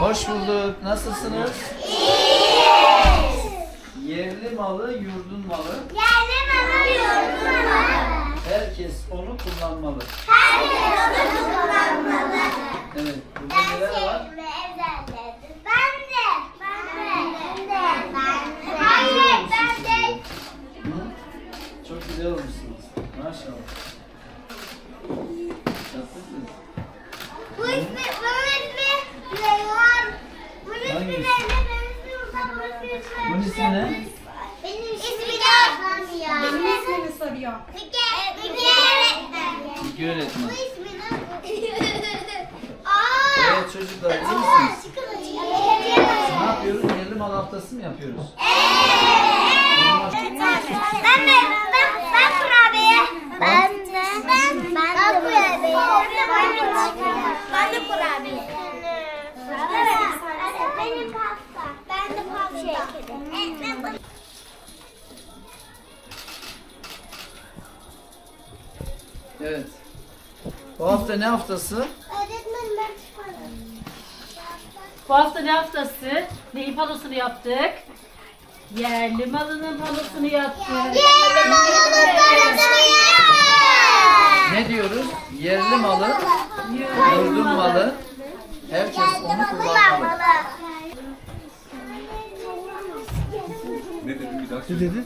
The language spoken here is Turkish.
Hoş bulduk. Nasılsınız? Yerli malı, yurdun malı. Yerli malı yurdun malı. Herkes onu kullanmalı. Herkes onu kullanmalı. Evet. Burada Ben neler var? özelledim. Ben de. Ben de. Ben de. Ben de. Hayır ben de. Hı? Çok güzel olmuşsunuz. Maşallah. Yaptık mı? Bu ismi, bunun ismi Reyhan. Bunun ismi Hangisi? Zeynep, benim ismim Mustafa, bunun ismi ne? Benim ismim Hakan ya. Benim ismini soruyor. Müge, Müge öğretmen. Bilgi öğretmen. Bu ismi nasıl? Aa! Evet çocuklar iyi misiniz? Ne yapıyoruz? Yerli mal haftası mı yapıyoruz? Ben ben ben ben kurabiye. Ben de ben ben kurabiye. Ben de kurabiye. Benim pasta. Ben de pasta. Evet. Bu hafta ne haftası? Öğretmenim ben. Bu hafta ne haftası? Neyin panosunu yaptık? Yerli malının panosunu yaptık. Yeğenim oğlum Ne diyoruz? Yerli malı, yurdun malı. Herkes onu kullanmalı. Ne dedin bir daha Ne dedi?